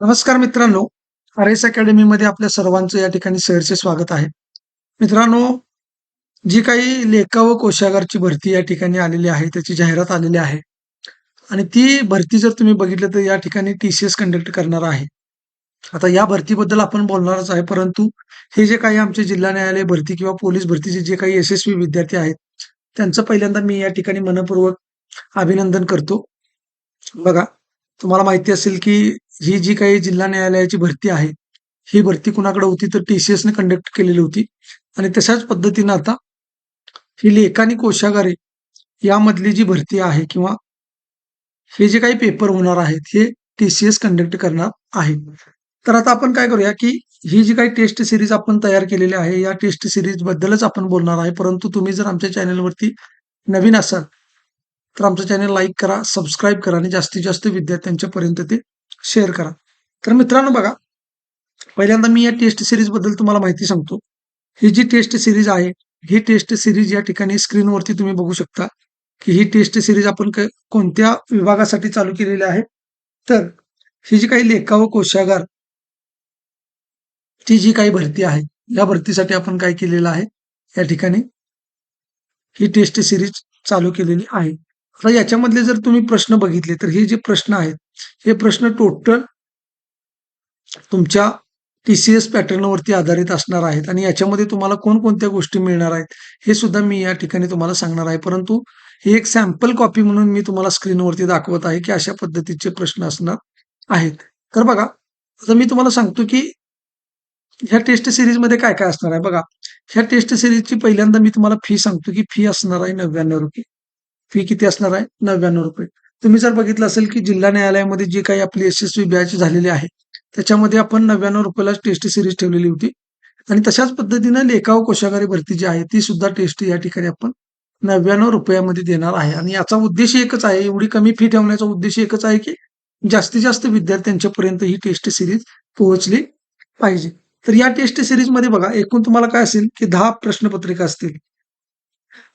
नमस्कार मित्रांनो R S अकॅडमीमध्ये आपल्या सर्वांचं या ठिकाणी सहर्ष स्वागत आहे. मित्रांनो जी काही लेखा व कोशागारची भरती या ठिकाणी आलेली आहे त्याची जाहिरात आलेली आहे आणि ती भरती जर तुम्ही बघितलं तर या ठिकाणी टी सी एस कंडक्ट करणार आहे. आता या भरतीबद्दल आपण बोलणारच आहे परंतु हे जे काही आमचे जिल्हा न्यायालय भरती किंवा पोलीस भरतीचे जे काही यशस्वी विद्यार्थी आहेत त्यांचं पहिल्यांदा मी या ठिकाणी मनपूर्वक अभिनंदन करतो. बघा तुम्हाला माहिती असेल की ही जी काही जिल्हा न्यायालयाची भरती आहे ही भरती कुणाकडे होती तर टीसीएस ने कंडक्ट केलेली होती. आणि तशाच पद्धतीनं आता ही लेखानी आणि कोशागारे यामधली जी भरती आहे किंवा हे जे काही पेपर होणार आहेत हे टीसीएस कंडक्ट करणार आहे. तर आता आपण काय करूया की ही जी काही टेस्ट सिरीज आपण तयार केलेली आहे या टेस्ट सिरीज बद्दलच आपण बोलणार आहे. परंतु तुम्ही जर आमच्या चॅनलवरती नवीन असाल तर आमचं चॅनल लाईक करा सबस्क्राईब करा आणि जास्तीत जास्त विद्यार्थ्यांच्या पर्यंत ते शेअर करा. तर मित्रांनो बघा पहिल्यांदा मी या टेस्ट सिरीजबद्दल तुम्हाला माहिती सांगतो. ही जी टेस्ट सिरीज आहे ही टेस्ट सिरीज या ठिकाणी स्क्रीनवरती तुम्ही बघू शकता की ही टेस्ट सिरीज आपण कोणत्या विभागासाठी चालू केलेली आहे. तर ही जी काही लेखा व कोशागार ची जी काही भरती आहे या भरतीसाठी आपण काय केलेलं आहे या ठिकाणी ही टेस्ट सिरीज चालू केलेली आहे. आता याच्यामधले जर तुम्ही प्रश्न बघितले तर हे जे प्रश्न आहेत हे प्रश्न टोटल तुमच्या टीसीएस पॅटर्नवरती आधारित असणार आहेत आणि याच्यामध्ये तुम्हाला कोणकोणत्या गोष्टी मिळणार आहेत हे सुद्धा मी या ठिकाणी तुम्हाला सांगणार आहे. परंतु हे एक सॅम्पल कॉपी म्हणून मी तुम्हाला स्क्रीनवरती दाखवत आहे की अशा पद्धतीचे प्रश्न असणार आहेत. तर बघा आता मी तुम्हाला सांगतो की ह्या टेस्ट सिरीजमध्ये काय काय असणार आहे? बघा ह्या टेस्ट सिरीजची पहिल्यांदा मी तुम्हाला फी सांगतो की फी असणार आहे नव्याण्णव रुपये. फी किती असणार आहे? नव्याण्णव रुपये. तुम्ही जर बघितलं असेल की जिल्हा न्यायालयामध्ये जी काही आपली यशस्वी बॅच झालेली आहे त्याच्यामध्ये आपण नव्याण्णव रुपयाला टेस्ट सिरीज ठेवलेली होती. आणि तशाच पद्धतीनं लेखाव कोशागारी भरती जी आहे ती सुद्धा टेस्ट या ठिकाणी आपण नव्याण्णव रुपयामध्ये देणार आहे. आणि याचा उद्देश एकच आहे एवढी कमी फी ठेवण्याचा उद्देश एकच आहे की जास्तीत जास्त विद्यार्थ्यांच्या पर्यंत ही टेस्ट सिरीज पोहोचली पाहिजे. तर या टेस्ट सिरीजमध्ये बघा एकूण तुम्हाला काय असेल की दहा प्रश्नपत्रिका असतील.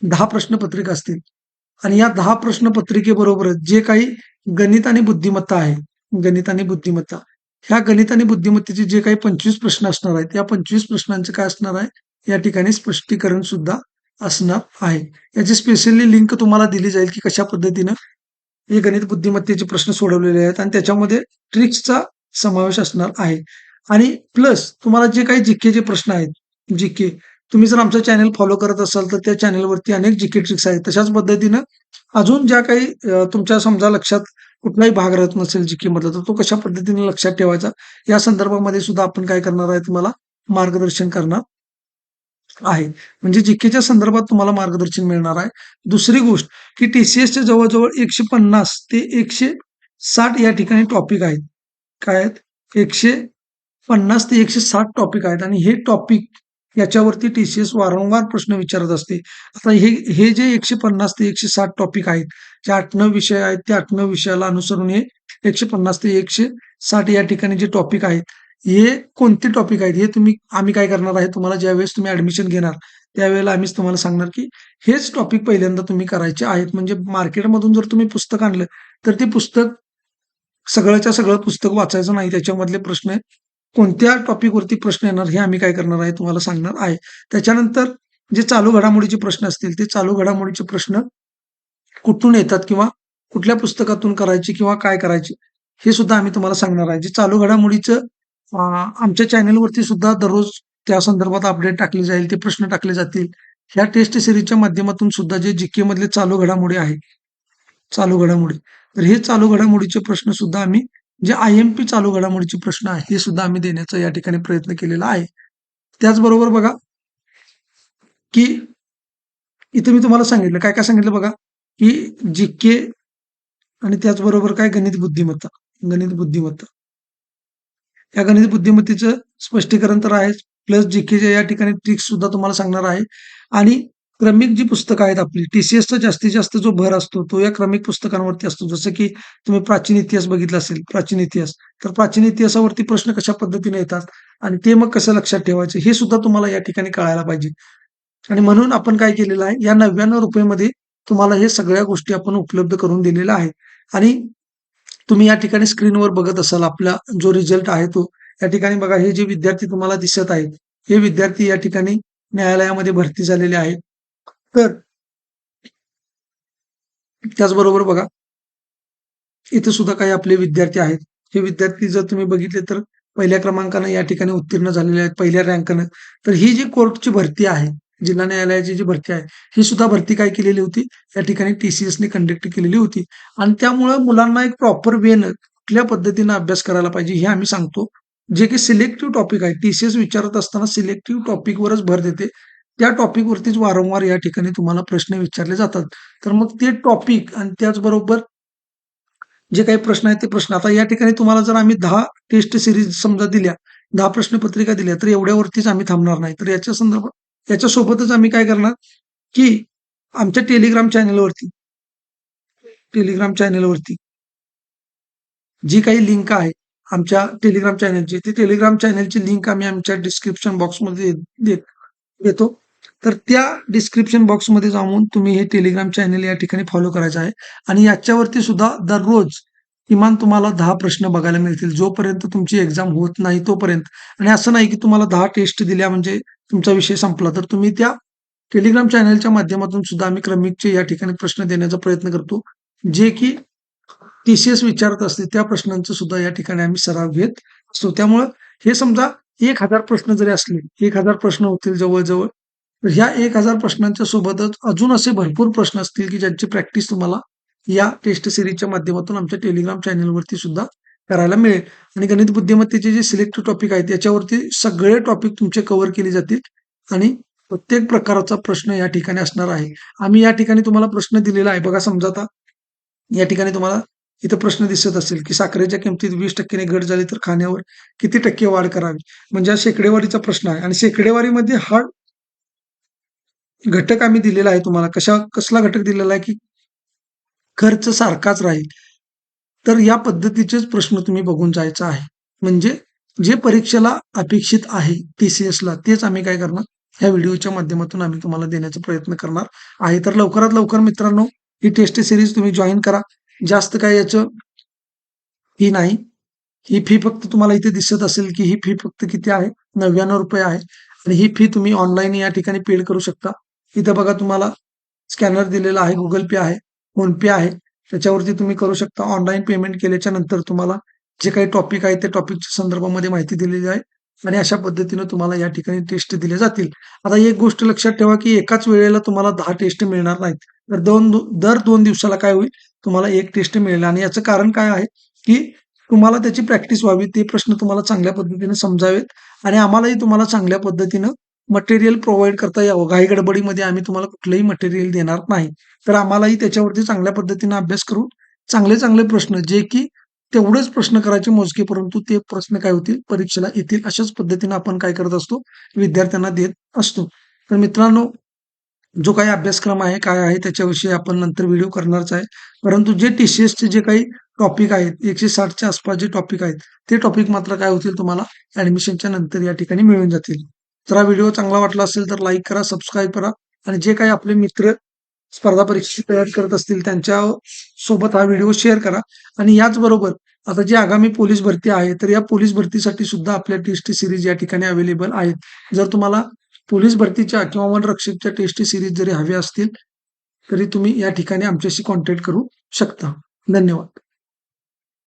दहा प्रश्नपत्रिका असतील. आणि या दहा प्रश्नपत्रिकेबरोबरच जे काही गणित आणि बुद्धिमत्ता आहे गणित आणि बुद्धिमत्ता ह्या गणित आणि बुद्धिमत्तेचे जे काही पंचवीस प्रश्न असणार आहेत या पंचवीस प्रश्नांचे काय असणार आहे? या ठिकाणी स्पष्टीकरण सुद्धा असणार आहे. याची स्पेशली लिंक तुम्हाला दिली जाईल की कशा पद्धतीनं हे गणित बुद्धिमत्तेचे प्रश्न सोडवलेले आहेत आणि त्याच्यामध्ये ट्रिक्सचा समावेश असणार आहे. आणि प्लस तुम्हाला जे काही जीकेचे प्रश्न आहेत जीके तुम्ही जर आमचं चॅनल फॉलो करत असाल तर त्या चॅनलवरती अनेक जीके ट्रिक्स आहेत. तशाच पद्धतीनं अजून ज्या काही तुमच्या समजा लक्षात कुठलाही भाग राहत नसेल जीके मधला तर तो कशा पद्धतीने लक्षात ठेवायचा? या संदर्भामध्ये सुद्धा आपण काय करणार आहे तुम्हाला मार्गदर्शन करणार आहे. म्हणजे जीकेच्या संदर्भात तुम्हाला मार्गदर्शन मिळणार आहे. दुसरी गोष्ट की टीसीएसच्या जवळजवळ एकशे पन्नास ते एकशे साठ या ठिकाणी टॉपिक आहेत. काय आहेत? एकशे पन्नास ते एकशे साठ टॉपिक आहेत. आणि हे टॉपिक याच्यावरती टीसीएस वारंवार प्रश्न विचारत असते. आता हे हे जे एकशे पन्नास ते एकशे साठ टॉपिक आहेत जे आठ नऊ विषय आहेत त्या आठ नऊ विषयाला अनुसरून हे एकशे पन्नास ते एकशे साठ या ठिकाणी जे टॉपिक आहेत हे कोणते टॉपिक आहेत? हे तुम्ही आम्ही काय करणार आहे? तुम्हाला ज्यावेळेस तुम्ही ऍडमिशन घेणार त्यावेळेला आम्हीच तुम्हाला सांगणार की हेच टॉपिक पहिल्यांदा तुम्ही करायचे आहेत. म्हणजे मार्केटमधून जर तुम्ही पुस्तक आणलं तर ते पुस्तक सगळ्याच्या सगळं पुस्तक वाचायचं नाही त्याच्यामधले प्रश्न कोणत्या टॉपिकवरती प्रश्न येणार हे आम्ही काय करणार आहे तुम्हाला सांगणार आहे. त्याच्यानंतर जे चालू घडामोडीचे प्रश्न असतील ते चालू घडामोडीचे प्रश्न कुठून येतात किंवा कुठल्या पुस्तकातून करायचे किंवा काय करायचे हे सुद्धा आम्ही तुम्हाला सांगणार आहे. जे चालू घडामोडीचं आमच्या चॅनेलवरती सुद्धा दररोज त्या संदर्भात अपडेट टाकले जाईल ते प्रश्न टाकले जातील. ह्या टेस्ट सिरीजच्या माध्यमातून सुद्धा जे जीके मधले चालू घडामोडी आहे चालू घडामोडी तर हे चालू घडामोडीचे प्रश्न सुद्धा आम्ही जे आय एम पी चालू घडामोडीचे प्रश्न आहे हे सुद्धा आम्ही देण्याचा या ठिकाणी प्रयत्न केलेला आहे. त्याचबरोबर बघा की इथे मी तुम्हाला सांगितलं काय काय सांगितलं बघा की जी के आणि त्याचबरोबर काय गणित बुद्धिमत्ता गणित बुद्धिमत्ता. या गणित बुद्धिमत्तेचं स्पष्टीकरण तर आहेच प्लस जी केच्या या ठिकाणी ट्रिक्स सुद्धा तुम्हाला सांगणार आहे. आणि क्रमिक जी पुस्तकं आहेत आपली टीसीएसचा जास्तीत जास्त जो भर असतो तो या क्रमिक पुस्तकांवरती असतो. जसं की तुम्ही प्राचीन इतिहास बघितला असेल प्राचीन इतिहास तर प्राचीन इतिहासावरती प्रश्न कशा पद्धतीने येतात आणि ते मग कसं लक्षात ठेवायचं हे सुद्धा तुम्हाला या ठिकाणी कळायला पाहिजे. आणि म्हणून आपण काय केलेलं आहे या नव्याण्णव रुपयेमध्ये तुम्हाला हे सगळ्या गोष्टी आपण उपलब्ध करून दिलेल्या आहेत. आणि तुम्ही या ठिकाणी स्क्रीनवर बघत असाल आपला जो रिझल्ट आहे तो या ठिकाणी बघा हे जे विद्यार्थी तुम्हाला दिसत आहेत हे विद्यार्थी या ठिकाणी न्यायालयामध्ये भरती झालेले आहेत. तर त्याचबरोबर बघा इथे सुद्धा काही आपले विद्यार्थी आहेत. हे विद्यार्थी जर तुम्ही बघितले तर पहिल्या क्रमांकानं या ठिकाणी उत्तीर्ण झालेले आहेत पहिल्या रँकनं. तर ही जी कोर्टची भरती आहे जिल्हा न्यायालयाची जी भरती आहे ही सुद्धा भरती काय केलेली होती? या ठिकाणी टीसीएसने कंडक्ट केलेली होती. आणि त्यामुळं मुलांना एक प्रॉपर वेनं कुठल्या पद्धतीनं अभ्यास करायला पाहिजे हे आम्ही सांगतो. जे की सिलेक्टिव्ह टॉपिक आहे. टीसीएस विचारत असताना सिलेक्टिव्ह टॉपिकवरच भर देते. त्या टॉपिकवरतीच वारंवार या ठिकाणी तुम्हाला प्रश्न विचारले जातात. तर मग ते टॉपिक आणि त्याचबरोबर जे काही प्रश्न आहेत ते प्रश्न. आता या ठिकाणी तुम्हाला जर आम्ही दहा टेस्ट सिरीज समजा दिल्या दहा प्रश्नपत्रिका दिल्या तर एवढ्यावरतीच आम्ही थांबणार नाही. तर याच्या संदर्भात याच्यासोबतच आम्ही काय करणार की आमच्या टेलिग्राम चॅनेलवरती टेलिग्राम चॅनेलवरती जी काही लिंक आहे आमच्या टेलिग्राम चॅनेलची ती टेलिग्राम चॅनेलची लिंक आम्ही आमच्या डिस्क्रिप्शन बॉक्समध्ये देतो. तर त्या डिस्क्रिप्शन बॉक्समध्ये जाऊन तुम्ही हे टेलिग्राम चॅनल या ठिकाणी फॉलो करायचं आहे. आणि याच्यावरती सुद्धा दररोज किमान तुम्हाला दहा प्रश्न बघायला मिळतील. जोपर्यंत तुमची एक्झाम होत नाही तोपर्यंत. आणि असं नाही की तुम्हाला दहा टेस्ट दिल्या म्हणजे तुमचा विषय संपला. तर तुम्ही त्या टेलिग्राम चॅनलच्या माध्यमातून सुद्धा आम्ही क्रमिकचे या ठिकाणी प्रश्न देण्याचा प्रयत्न करतो. जे की टी सी एस विचारत असते त्या प्रश्नांचं सुद्धा या ठिकाणी आम्ही सराव घेत असतो. त्यामुळं हे समजा एक हजार प्रश्न जरी असले एक हजार प्रश्न होतील जवळजवळ ह्या एक हजार प्रश्नांच्या सोबतच अजून असे भरपूर प्रश्न असतील की ज्यांची प्रॅक्टिस तुम्हाला या टेस्ट सिरीजच्या माध्यमातून आमच्या टेलिग्राम चॅनलवरती सुद्धा करायला मिळेल. आणि गणित बुद्धिमत्तेचे जे सिलेक्ट टॉपिक आहेत त्याच्यावरती सगळे टॉपिक तुमचे कव्हर केले जातील. आणि प्रत्येक प्रकारचा प्रश्न या ठिकाणी असणार आहे. आम्ही या ठिकाणी तुम्हाला प्रश्न दिलेला आहे. बघा समजा आता या ठिकाणी तुम्हाला इथं प्रश्न दिसत असेल की साखरेच्या किमतीत वीस टक्क्याने घट झाली तर खाण्यावर किती टक्के वाढ करावी? म्हणजे हा शेकडेवारीचा प्रश्न आहे. आणि शेकडेवारीमध्ये हा घटक आम्ही दिलेला आहे तुम्हाला. कशा कसला घटक दिलेला आहे की खर्च सारखाच राहील. तर या पद्धतीचेच प्रश्न तुम्ही बघून जायचा आहे. म्हणजे जे परीक्षेला अपेक्षित आहे टीसीएस ला तेच आम्ही काय करणार? ह्या व्हिडिओच्या माध्यमातून आम्ही तुम्हाला देण्याचा प्रयत्न करणार आहे. तर लवकरात लवकर मित्रांनो ही टेस्ट सिरीज तुम्ही जॉईन करा. जास्त काय याचं फी नाही. ही फी फक्त तुम्हाला इथे दिसत असेल की ही फी फक्त किती आहे? नव्याण्णव रुपये आहे. आणि ही फी तुम्ही ऑनलाईन या ठिकाणी पेड करू शकता. इथं बघा तुम्हाला स्कॅनर दिलेला आहे गुगल पे आहे फोनपे आहे. त्याच्यावरती तुम्ही करू शकता ऑनलाईन पेमेंट केल्याच्यानंतर तुम्हाला जे काही टॉपिक आहे त्या टॉपिकच्या संदर्भामध्ये माहिती दिलेली आहे आणि अशा पद्धतीनं तुम्हाला या ठिकाणी टेस्ट दिले जातील. आता एक गोष्ट लक्षात ठेवा की एकाच वेळेला तुम्हाला दहा टेस्ट मिळणार नाहीत. तर दोन दर दोन दिवसाला काय होईल? तुम्हाला एक टेस्ट मिळेल. आणि याचं कारण काय आहे की तुम्हाला त्याची प्रॅक्टिस व्हावी ते प्रश्न तुम्हाला चांगल्या पद्धतीने समजावेत आणि आम्हालाही तुम्हाला चांगल्या पद्धतीनं मटेरियल प्रोव्हाइड करता यावं. घाई गडबडीमध्ये आम्ही तुम्हाला कुठलंही मटेरियल देणार नाही. तर आम्हालाही त्याच्यावरती चांगल्या पद्धतीने अभ्यास करून चांगले चांगले प्रश्न जे की तेवढेच प्रश्न करायचे मोजके परंतु ते प्रश्न काय होतील परीक्षेला येतील अशाच पद्धतीने आपण काय करत असतो विद्यार्थ्यांना देत असतो. तर मित्रांनो जो काही अभ्यासक्रम आहे काय आहे त्याच्याविषयी आपण नंतर व्हिडिओ करणारच आहे. परंतु जे टीसीएसचे जे काही टॉपिक आहेत एकशे साठच्या आसपास जे टॉपिक आहेत ते टॉपिक मात्र काय होतील तुम्हाला ऍडमिशनच्या नंतर या ठिकाणी मिळून जातील. जर हा व्हिडिओ चांगला वाटला असेल तर लाईक करा सबस्क्राईब करा आणि जे काही आपले मित्र स्पर्धा परीक्षेची तयारी करत असतील त्यांच्यासोबत हा व्हिडिओ शेअर करा. आणि याचबरोबर आता जी आगामी पोलीस भरती आहे तर या पोलीस भरतीसाठी सुद्धा आपल्या टेस्टी सिरीज या ठिकाणी अवेलेबल आहेत. जर तुम्हाला पोलीस भरतीच्या किंवा वनरक्षकच्या टेस्टी सिरीज जरी हव्या असतील तरी तुम्ही या ठिकाणी आमच्याशी कॉन्टॅक्ट करू शकता. धन्यवाद.